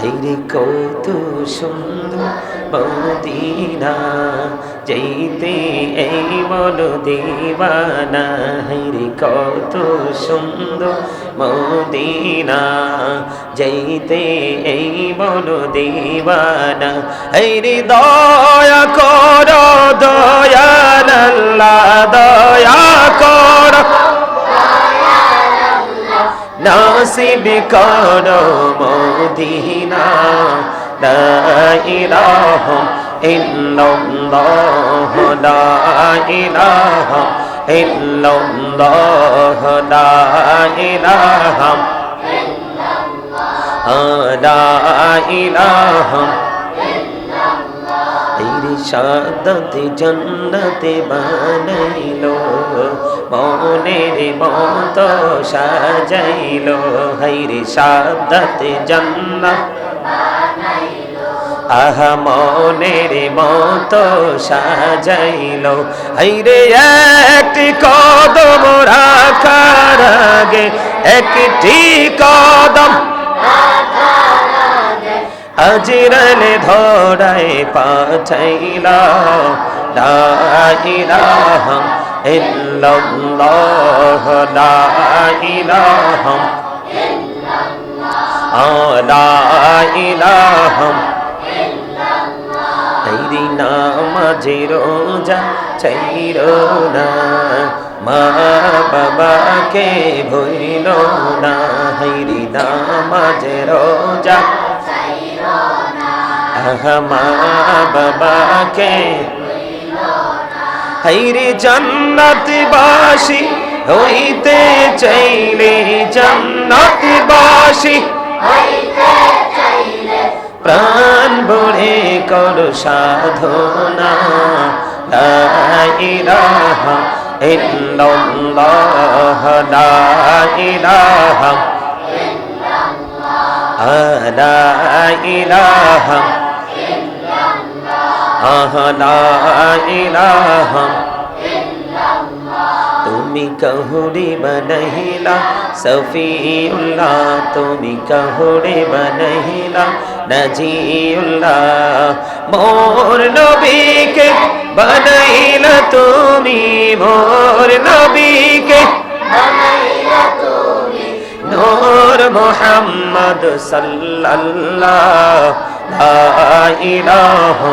হাইরে কত সুন্দর মদিনা যাইতে এই মন দেবানা হাইরে কত সুন্দর মদিনা যেতে এই মন দেবানা হাইরে দয়া কর নাসিব করো মদিনা লা ইলাহা ইল্লাল্লাহ লা ইলাহা ইল্লাল্লাহ লা ইলাহা লা ইলাহা সাদতে জন্নতে বানাইলো মনের মত সাজাইলো হাইরে সাদতে জন্নত। আহা, মনের মত সাজাইলো হাইরে একটি কদম রাখার আগে, একটি কদম আজরালে ধরায় পাঠাইলা। লা ইলাহা ইল্লাল্লাহ, লা ইলাহা লা ইলাহা তাইরি নামাজে রোজা চাইরো না, মা বাবাকে ভইল না। হাইরি নামাজে রোজা আহা, মা বাবাকে হাইরে বাসি হইতে চাইলে জান্নাত বাসি প্রাণ ভরে কর সাধনা, লা ইলাহা ইল্লাল্লাহ, লা ইলাহা লা ইলাহা তুমি কহুরে বনহিলা সফিউল্লাহ তুমি কহুরে বনহিলা নজিউল্লাহ মোর নবীকে বনহিলা তুমি মোর নবীকে নূর মোহাম্মদ সাল্লাল্লাহ লা ইলাহা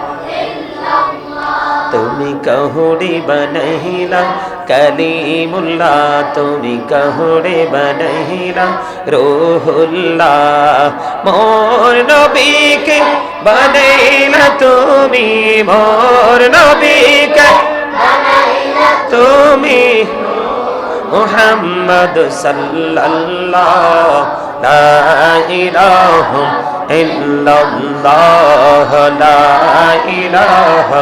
তুমি কহুডি বনহিলা কলিমুল্লা তুমি কহুডি বনহিলা রোহুল্লা মোর নবীকে বনহিলা তুমি, মোর নবিক তুমি। মোহাম্মদ সাল্লাল্লাহ, লা ইলাহা লা ইলাহা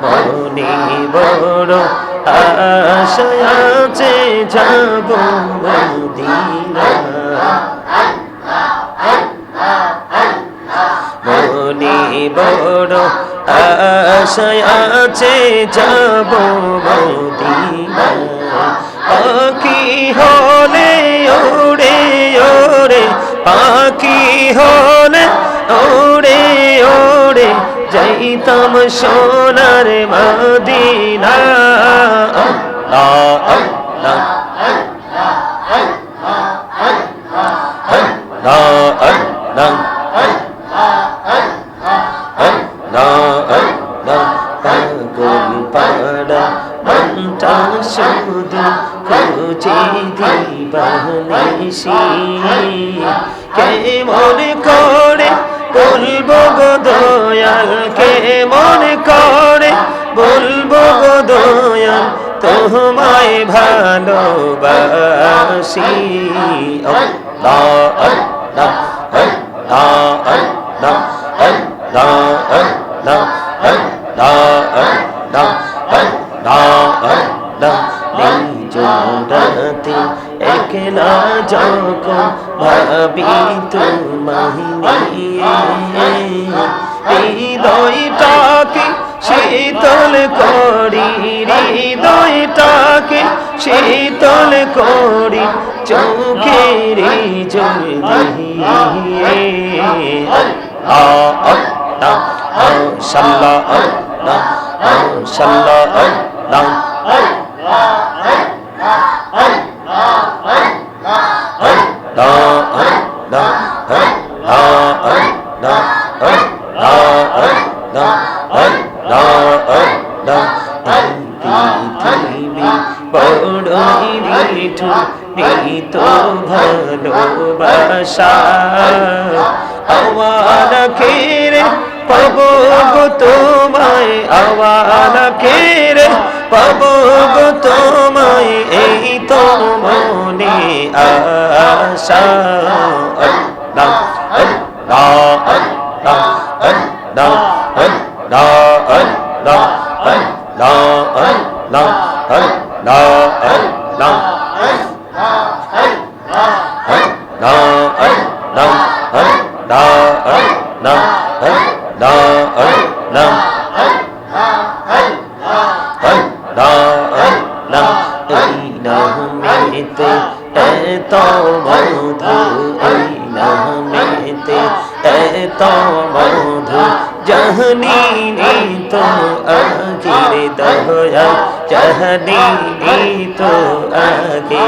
মনি বড় আশায় আছে যাব মদিনা মনি বড় আশায় আছে যাব মদিনা পাখি হলে ওড়ে ওড়ে। পাখি হলে ওড়ে ওড়ে। যাইতাম সোনার মদিনা। আল্লাহ আল্লাহ। দিবানিসি কেমন করে বলব গো দয়াল কেমন করে বলব গো দয়াল তোমায় ভালোবাসি আল্লাহ আল্লাহ আল্লাহ আল্লাহ আল্লাহ আল্লাহ জোড়াতে একলা যখন ভাবি তোমায় হৃদয়টাকে শীতল করি হৃদয়টাকে শীতল করি চোখের জল সাল্লা সাল্লা Allah, Allah, Allah, Allah. ভালোবাসা আমার খেরে পাবো গো তোমায় আওয়াল খেরে পাবো গো তোমায় এই ni ở sơ ấn đồng ấn đo ấn đồng ấn đo ấn đo ấn đo ấn đo ấn đo ấn đo ấn đo ấn đo ấn đo ấn đo ấn đo ấn đo ấn đo Hãy ấn cho ấn Ghiền ấn Gõ ấn không ấn lỡ ấn video ấn dẫn এত মধু এই নামেতে, এত মধু জহনি তো আগির দয়া, জহনি তো আগে।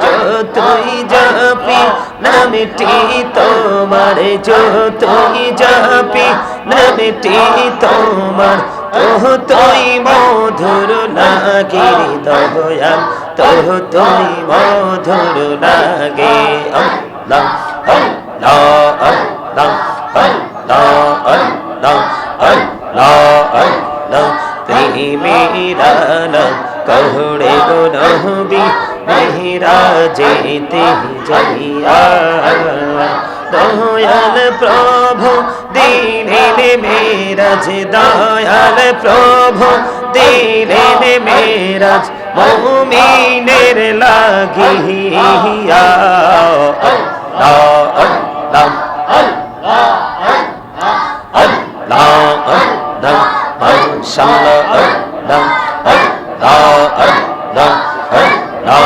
যতই যাপি নামটি তোমার, যতই যাপি নামটি তোমার তোহ তুই মধুর লাগে দয়া। তোহ তুই মধুর লাগে। আল্লাহ আল্লাহ আল্লাহ আল্লাহ আল্লাহ আল্লাহ। আল্লাহ প্রেমেরা কহড়ে গো নহবি মেহরা যেতে যাইয়া। দয়াল প্রভু দিনে মেরাজ, দয়াল প্রভু দিনে মেরাজ। মুমিনের লাগিয়া আল্লাহ আল্লাহ আল্লাহ আল্লাহ মাশাআল্লাহ আল্লাহ আল্লাহ আল্লাহ আল্লাহ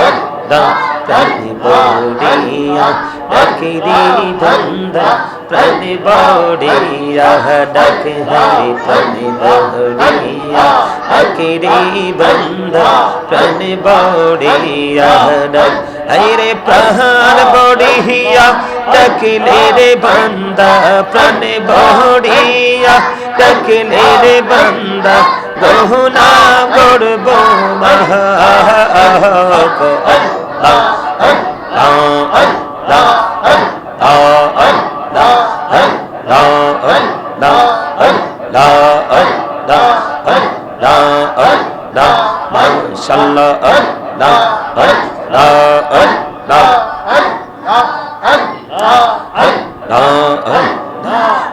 আল্লাহ প্রাণী বড়িয়া ডাকিরি ধন্দা প্রাণী বড়িয়া ডাক হাই প্রাণী বড়িয়া ডাকিরি বন্ধা প্রাণী বড়িয়া ডাক হাইরে প্রাণ বড়িয়া ডাকিলে রে বন্দা প্রাণ বড়িয়া ডাকিলে রে বন্দা গহনা গড়ব মহা আল্লাহ আল্লাহ আল্লাহ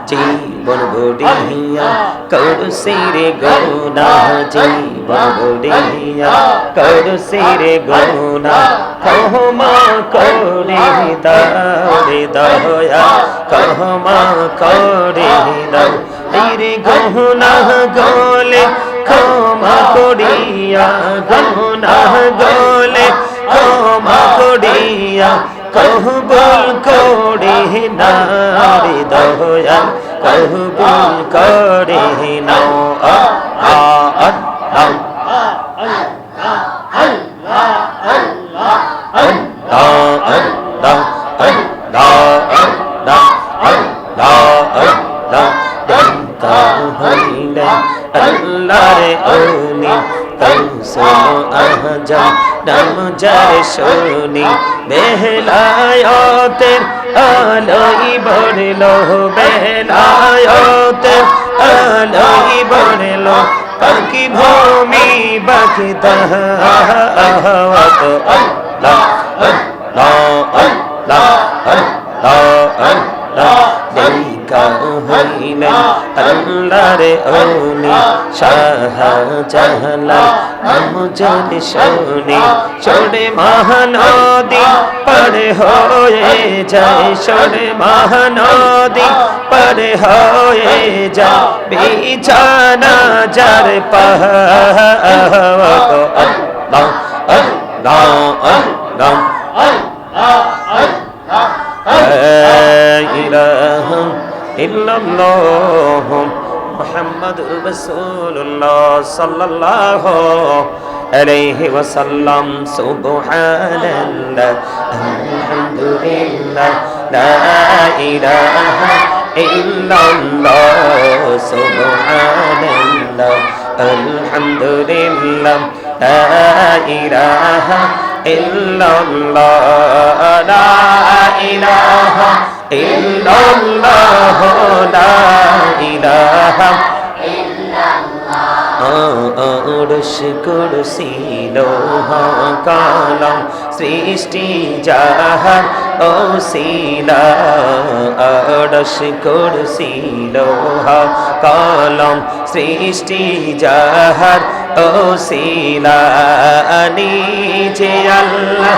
জীবন ভোডিয়া কর সিরে গৌনা জীবন ভোডিয়া কর সিরে গৌনা কহ মা করে দা দয়া কহমা করে দাও রে গহনা গলে ক্ষমা করিয়া গহনা গলে ক্ষমা করিয়া কহবল করে নারে দয়া কবুল করে নাও আল্লাহ আল্লাহ আল্লাহর ওলি কৌশল আহজা, নাম যার শুনি। বেহলায়তের আলোই বড়ল বেহলায়তের আলোই বড়ল পাখি ভূমি বাকি তাহাওয়াত আল্লাহ আল্লাহ আল্লাহ আল্লাহ আল্লাহ কাহু হইলেন আল্লাহরে অনি সাহা জাহালা আমজন শনি ছোড়ে মহানদী পরে হয়ে যায় ছোড়ে মহানদী পরে হয়ে যা বিছানা যার পাহ আল্লাহ আল্লাহ আল্লাহ আল্লাহ আল্লাহ ইল্লাল্লাহ মুহাম্মাদুর রাসূলুল্লাহ সাল্লাল্লাহু আলাইহি ওয়াসাল্লাম। সুবহানাল্লাহ, আলহামদুলিল্লাহ, লা ইলাহা ইল্লাল্লাহ, সুবহানাল্লাহ, আলহামদুলিল্লাহ, লা ইলাহা ইল্লাল্লাহ, লা ইলাহা ইল্লাল্লাহ লা ইলাহা অরস কুরসি লোহা কালাম সৃষ্টি যাহার অশিলা অরস কুরসি, লোহা, কালাম, সৃষ্টি যাহার অশিলা নিজে আল্লাহ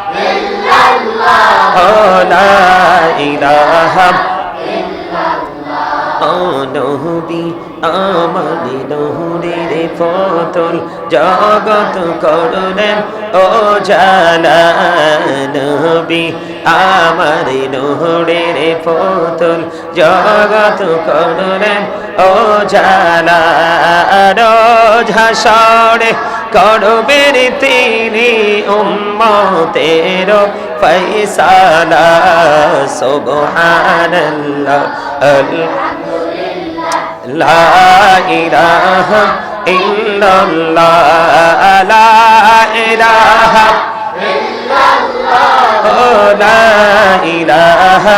লা ইলাহা ফতল জগত করলেন ও জালা নবী আমার নহরের ফতল জগত করলেন ও জালা ঝাসড়ে করবেন তিনি উম্মতের ফৈসালা সুবহানাল্লাহ লা ইলাহা ইল্লাল্লাহ লা ইলাহা ইল্লাল্লাহ লা ইলাহা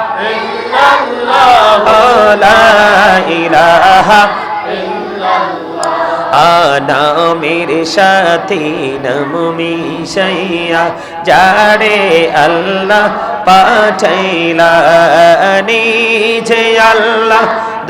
লা ইলাহা নামের সাথে নাম মিশাইয়া যারে আল্লাহ পাঠাইলা নিজে আল্লাহ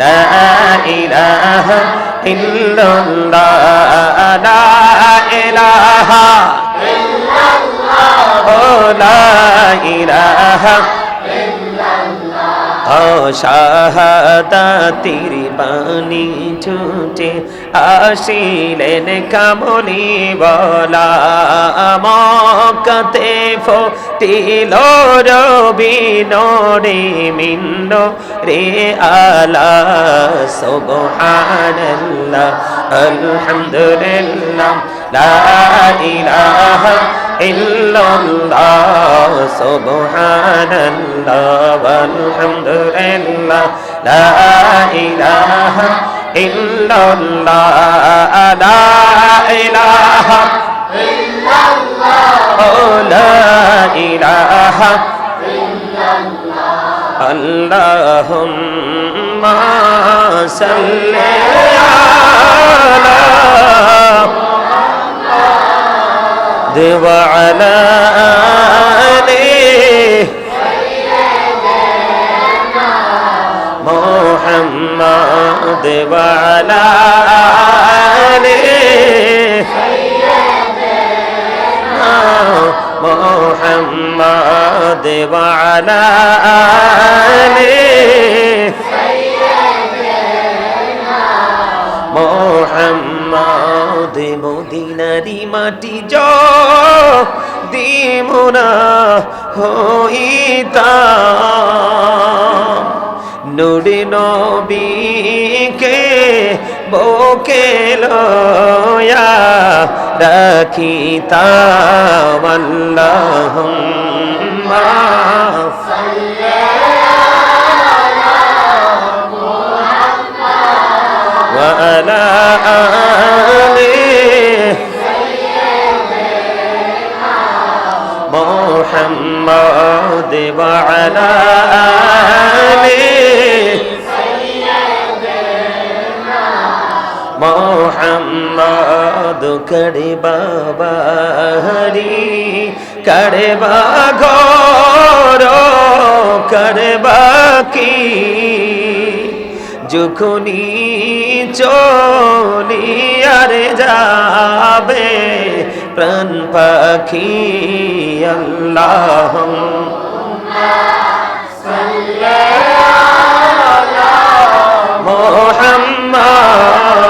لا إله إلا الله لا إله إلا الله لا إله إلا الله شهادة تیری পানি ছুটে আসিলেন কামনি বলা। মকাতে ফটিল রবি নরে মিন্ন রে আলা সুবহানাল্লাহ, আলহামদুলিল্লাহ, লা ইলাহা ইল্লাল্লাহ, সুবহানাল্লাহ, আলহামদুলিল্লাহ। لا إله إلا الله لا إله إلا الله لا إله إلا الله اللهم صل على محمد. وعلى آله محمد وعلى آله محمد وعلى آله মোহাম্মদ মদিনারি মাটি জ দিমুনা হইতা নুরি নবীকে বকে লয়া রাখিতাম আল্লাহুম্মা وعلى آله محمد وعلى آله মোহাম্মদ করবা বাহারি করবা ঘর করবা কি যখনি চলিয়ার যাবে প্রাণ পাখি আল্লাহ মোহাম্মদ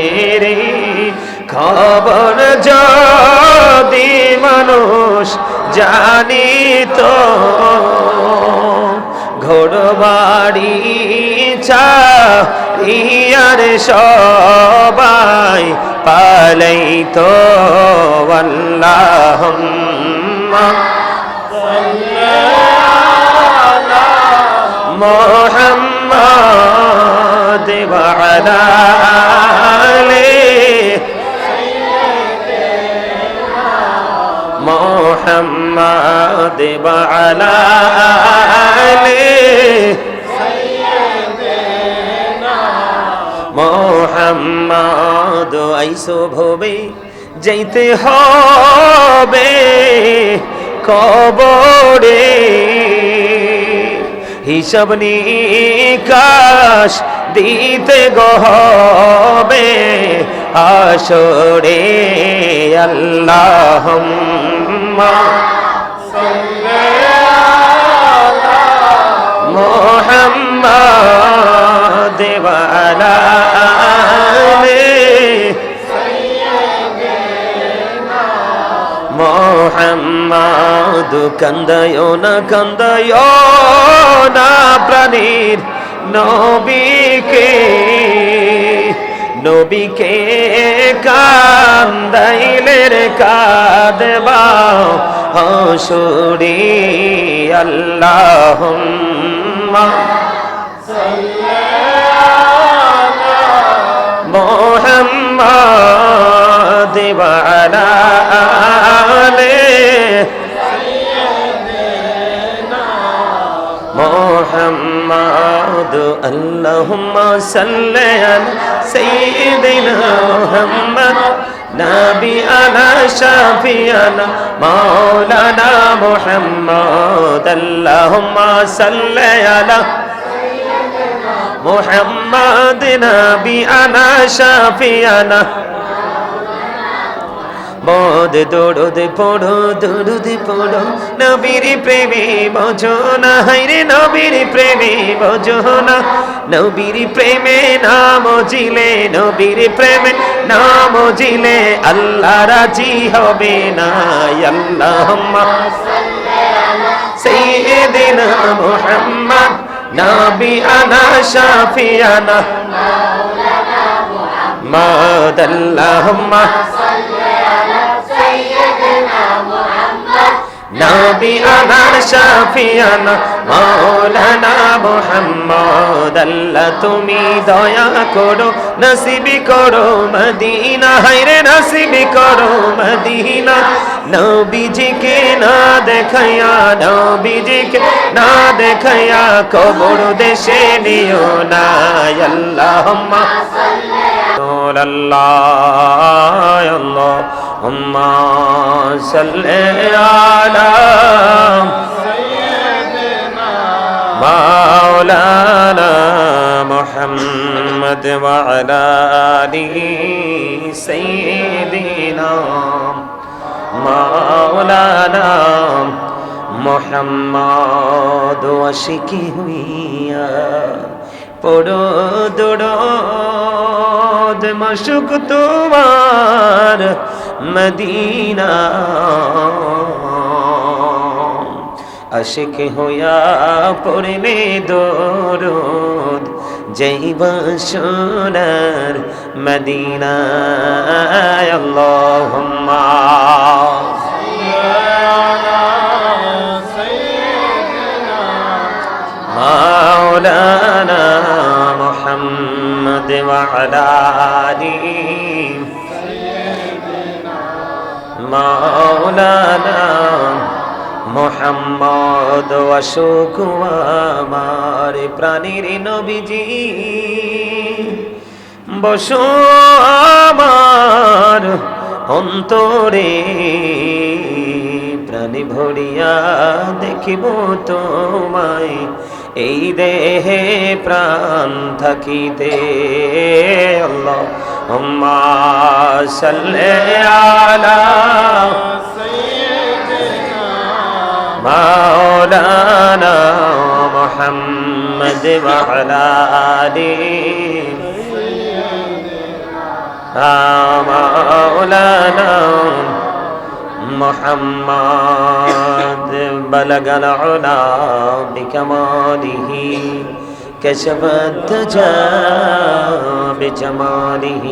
খবর যদি মানুষ জানিত ঘোর বাড়ি চার সবাই পালাইত। তো মোহাম্মদ দেবালা محمد وعلى آله মোহাম্মদ আইসো ভবে যাইতে হবে কবরে হিসাব নিকাশ দিতে গহবে আসরে আল্লাহ কন্দয় না কন্দয় না প্রাণীর নবীকে। নবীকে কান্দাইলের কাদবা হসুরি আল্লাহ মোহাম্মদ আলে। মোহাম্মদ আল্লাহ সাল্লাহ سيدنا محمد نبينا شافينا مولانا محمد اللهم صل على محمد نبينا شافينا মদ দৌড়দ পড়ো দৌড়দ পড়ো নবীর প্রেমে বোঝো না হাইরে নবীর প্রেমে বোঝো না নবীর প্রেমে নাম জিলে নবীর প্রেমে নাম জিলে আল্লাহ রাজি হবে না আল্লাহ سيدنا محمد نبينا شافينا مولانا اللهم নবী আমার সাফিয়ানা মৌলানা মোহাম্মদ, আল্লাহ তুমি দয়া করো, নসিবি করো মদিনা হাইরে নসিবি করো মদিনা। নবীজিকে না দেখাইয়া, নবীজিকে না দেখাইয়া কবর দেশে নিও না আল্লাহ আল্লাহ আল্লাহ। اللهم صل على سيدنا مولانا محمد وعلى آله سيدنا مولانا محمد وشكي هويا পড়ো মশুক তোমার মদিনা। আশিক হইয়া পড়লে দৌড়দ জৈব সোনার মদিনা আল্লাহুম্মা। محمد وعلى آله مولانا মোহাম্মদ অশোক আমার প্রাণীর নবীজি বসো আমার অন্তরে প্রাণী ভরিয়া দেখিব তোমায় এই দেহে প্রাণ থাকিতে আল্লাহ হুম্মা সাল্লি আলা مولانا محمد وعلى آله مولانا محمد بلغ العلا بكماله كشف الدجى بجماله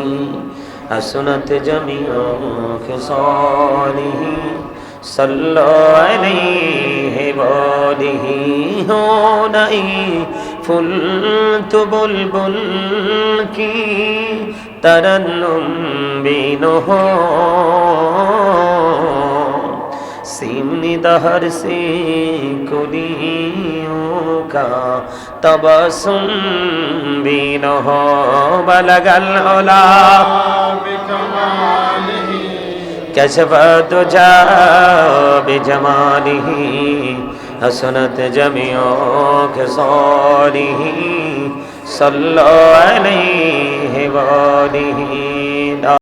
حسنت جميع خصاله صلى عليه وآله هونئي فلت بلبل کی ترنم بینہو सिमनी दहर से कुलियों का तबसुम भी न हो बलगल ओला कशफ तुझा बेजमानी हसनत जमियो खसौरी सल्लो अलैहि वालिही